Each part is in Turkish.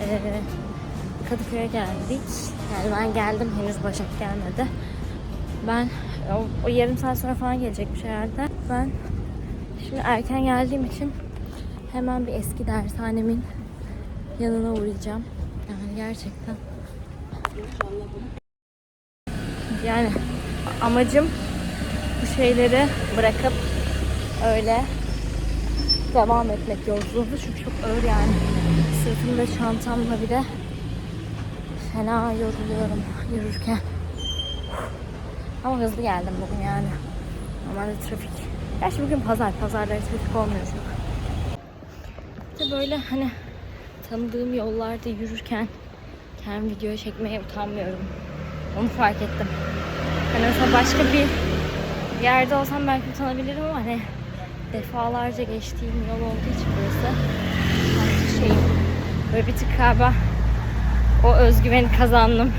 Ee, Kadıköy'e geldik. Yani ben geldim henüz Başak gelmedi. Ben o, o yarım saat sonra falan gelecekmiş herhalde. Ben şimdi erken geldiğim için hemen bir eski dershanemin yanına uğrayacağım. Yani gerçekten. Yani amacım bu şeyleri bırakıp öyle devam etmek yolculuğunda çünkü çok ağır yani. Sırtımda çantamla bir de fena yoruluyorum yürürken. Ama hızlı geldim bugün yani. Normalde trafik. Gerçi bugün pazar. Pazarları trafik olmuyor çok. İşte böyle hani tanıdığım yollarda yürürken kendim video çekmeye utanmıyorum. Onu fark ettim. Hani mesela başka bir yerde olsam belki utanabilirim ama hani defalarca geçtiğim yol olduğu için burası artık şeyim böyle bir tık galiba o özgüveni kazandım.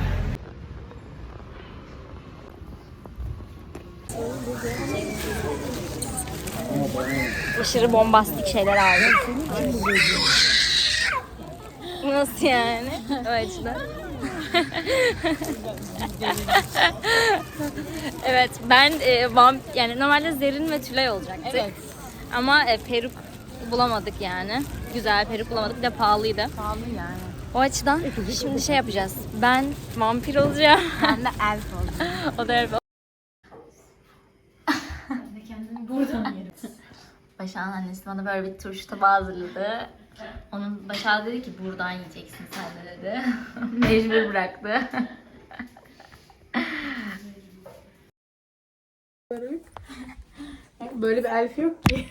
Aşırı bombastik şeyler aldım. Nasıl yani? O açıdan. evet ben e, vamp yani normalde Zerin ve Tülay olacaktık. Evet. Ama e, peruk bulamadık yani. Güzel peruk bulamadık bir de pahalıydı. Pahalı yani. O açıdan şimdi şey yapacağız. Ben vampir olacağım. Ben de elf oldum. o da elf. Kendimi buradan yerim. Başak'ın annesi bana böyle bir turşu tabağı hazırladı. Onun Başak dedi ki buradan yiyeceksin sen de dedi. Mecbur bıraktı. Böyle bir elf yok ki.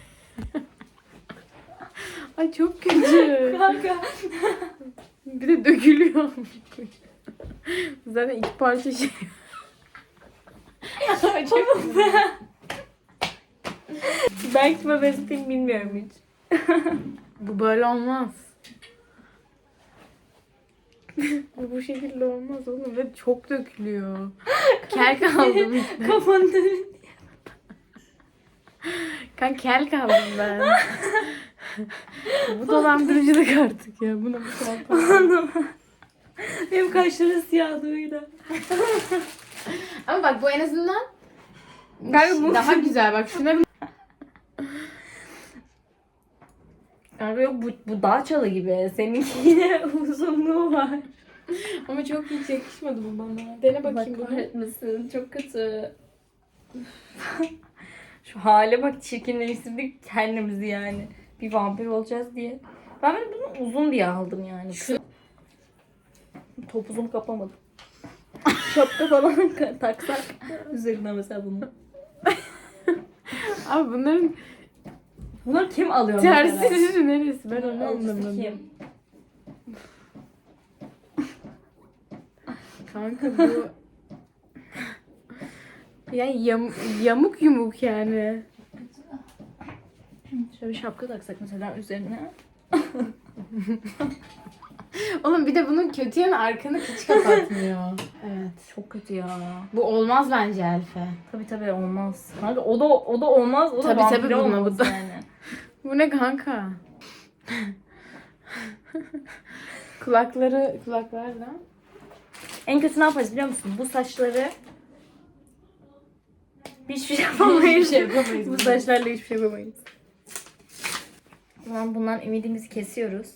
Ay çok kötü. Kanka. Bir de dökülüyor. Zaten iki parça şey. Ay, çok Ben kime benzeteyim bilmiyorum hiç. Bu böyle olmaz. Bu bu şekilde olmaz oğlum ve çok dökülüyor. Kel kaldım işte. Kafanı Kan kel kaldım ben. Bu dolandırıcılık artık ya. Buna bu kadar para- Benim kaşları siyahlığıyla. Ama bak bu en azından Kanka bu- daha güzel. Bak şuna bir... Kanka yok bu, bu dağ çalı gibi. Seninki yine uzunluğu var. Ama çok hiç yakışmadı bu bana. Dene bakayım bunu. kahretmesin. Çok kötü. Şu hale bak çirkinleştirdik kendimizi yani. Bir vampir olacağız diye. Ben böyle bunu uzun diye aldım yani. Şu... Topuzumu kapamadım. Şapka falan taksak üzerine mesela bunu. Abi bunların Bunları kim alıyor tersi mesela? yüzü neresi? Ben onu Alıcısı anlamadım. kim? Kanka bu... Yani yam, yamuk yumuk yani. Şöyle bir şapka taksak mesela üzerine. Oğlum bir de bunun kötü yanı arkanı hiç kapatmıyor. evet. Çok kötü ya. Bu olmaz bence Elfe. Tabii tabii olmaz. Kanka o da o da olmaz. O da Tabii, tabii, bu olmaz da. yani. Bu ne kanka? kulakları, kulaklar da. En kötü ne yaparız biliyor musun? Bu saçları hiçbir şey yapamayız. Hiçbir şey yapamayız. Bu saçlarla hiçbir şey yapamayız. O zaman bundan ümidimizi kesiyoruz.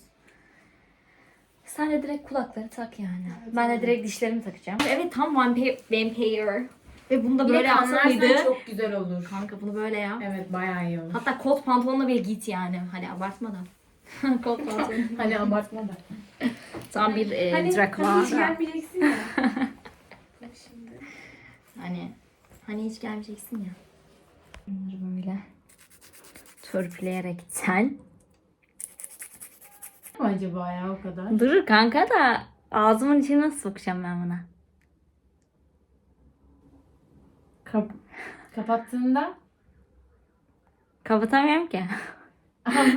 Sen de direkt kulakları tak yani. ben de direkt dişlerimi takacağım. Evet tam vampir, vampire. Ve bunu da böyle yapsa mıydı? çok güzel olur. Kanka bunu böyle yap. Evet bayağı iyi olur. Hatta kot pantolonla bile git yani. Hani abartmadan. kot pantolon. Hani abartma da. Tam bir e, Hani, Dracula. hiç gelmeyeceksin ya. Hani hani hiç gelmeyeceksin ya. Bunları böyle törpüleyerekten. Mı acaba ya o kadar? Durur kanka da ağzımın içine nasıl sokacağım ben buna? Kap kapattığında Kapatamıyorum ki.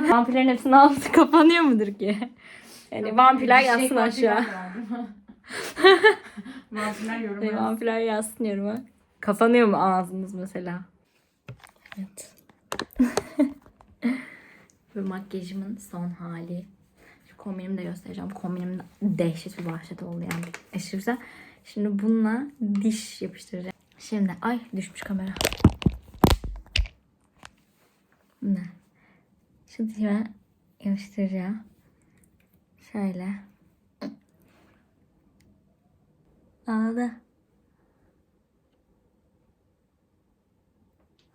Vampirlerin hepsinin ağzı kapanıyor mudur ki? Yani vampirler şey yazsın aşağı. Vampirler yorum Yani vampirler yazsın yoruma. Kapanıyor mu ağzınız mesela? Evet. Ve makyajımın son hali. Kombinimi de göstereceğim. Kombinim de dehşet bir vahşet oldu yani. Aşırı güzel. Şimdi bununla diş yapıştıracağım. Şimdi ay düşmüş kamera. Ne? Şu dişime yapıştıracağım. Şöyle. Aldı.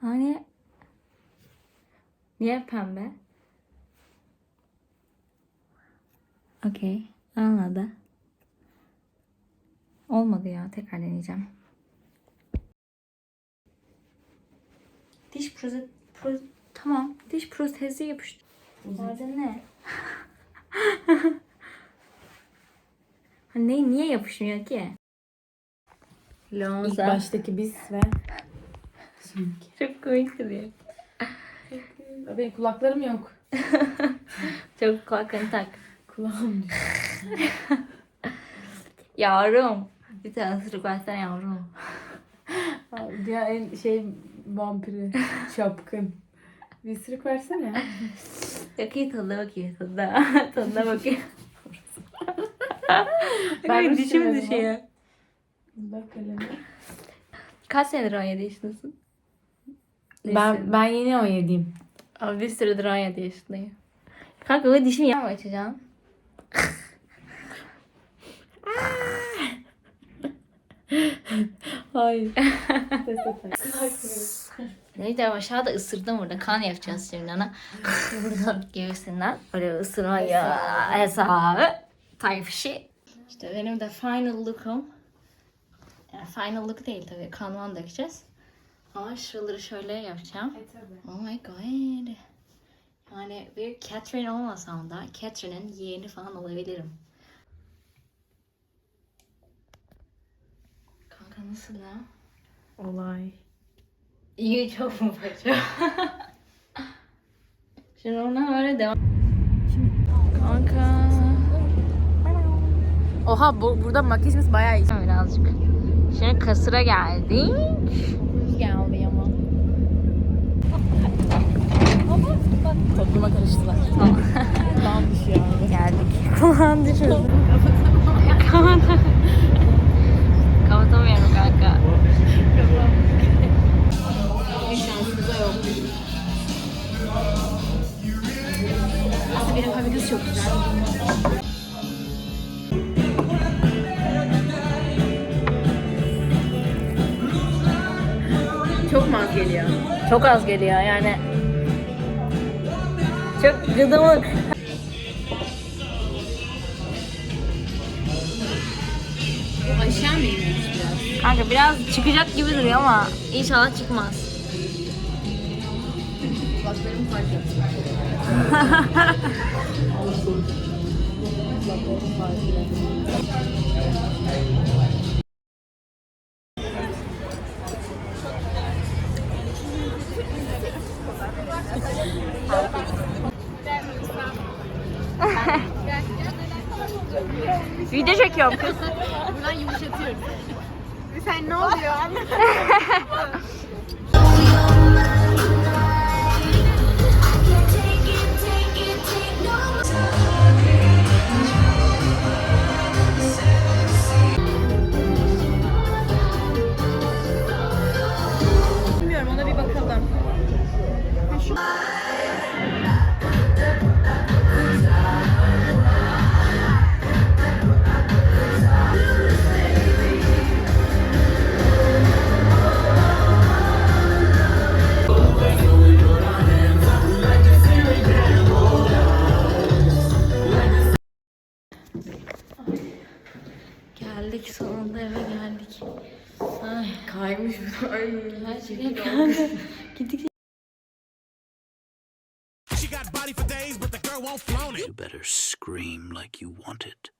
Hani niye pembe? Okey. Anladı. Olmadı ya. Tekrar deneyeceğim. Diş proze... proze tamam. Diş protezi yapıştı. Nerede ne? Ha, ne, niye yapışmıyor ki? İlk Lonza. baştaki biz ve şimdiki. Çok komik duruyor. Benim kulaklarım yok. Çok kulaklarını tak. Kulağım. Yavrum. Bir tane ısırık versene yavrum. Diğer en şey vampiri. Çapkın. Bir ısırık versene. Yok iyi tadına bakayım tadına. tadına bakayım. Ben dişim düşüyor. Bak kalemi. Kaç senedir 17 yaşındasın? Ben, ben yeni 17'yim. Abi bir süredir 17 yaşındayım. Kanka o dişimi yapma açacağım. Hayır. Neydi aşağıda ısırdım burada. Kan yapacağız şimdi ona. Buradan göğsünden öyle ısırmayı hesabı. Type shit. İşte benim de final look'um. Yani final look değil tabii. Kanman dökeceğiz. Ama şuraları şöyle yapacağım. Oh my god. Yani bir Catherine olmasam da Catherine'in yeğeni falan olabilirim. Nasıl lan? Olay. İyi çok mu paça? Şimdi ona öyle devam. Kanka. Oha bu, burada makyajımız bayağı iyi. Birazcık. Şimdi kasıra geldik. Geldi ama. Topluma karıştılar. Kulağım düşüyor abi. Geldik. Kulağın düşürdü. Kapatamıyorum benim çok güzel. Çok mu az geliyor? Çok az geliyor yani. Çok gıdımık. Bu aşağı mı iniyormuş biraz? Kanka biraz çıkacak gibi duruyor ama inşallah çıkmaz. Kulaklarım fark etti. Video çekiyorum kız. Buradan yumuşatıyoruz. Sen ne oluyor? Geldik sonunda eve geldik. Ay Kaymış bu. Ay. gerçekten kanka. Gittik. You better scream like you want it.